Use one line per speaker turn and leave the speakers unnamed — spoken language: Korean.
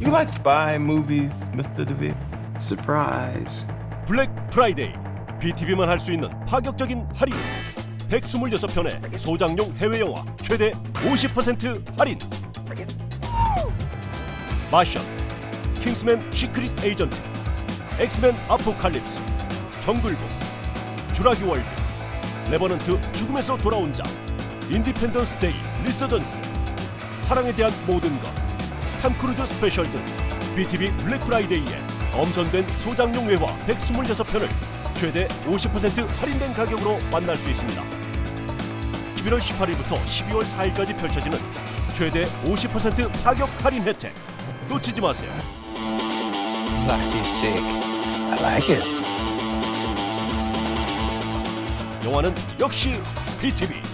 You like spy movies, Mr. DeVille?
Surprise.
블랙 프라이데이 BTV만 할 수 있는 파격적인 할인 126편의 소장용 해외 영화 최대 50% 할인 마션 킹스맨 시크릿 에이전트 엑스맨 아포칼립스 정글북 주라기 월드 레버넌트 죽음에서 돌아온 자 인디펜던스 데이 리서전스 사랑에 대한 모든 것 탐 크루즈 스페셜 등 BTV 블랙 프라이데이에 엄선된 소장용 외화 126편을 최대 50% 할인된 가격으로 만날 수 있습니다. 11월 18일부터 12월 4일까지 펼쳐지는 최대 50% 파격 할인 혜택 놓치지 마세요.
That is sick. I like it.
영화는 역시 BTV.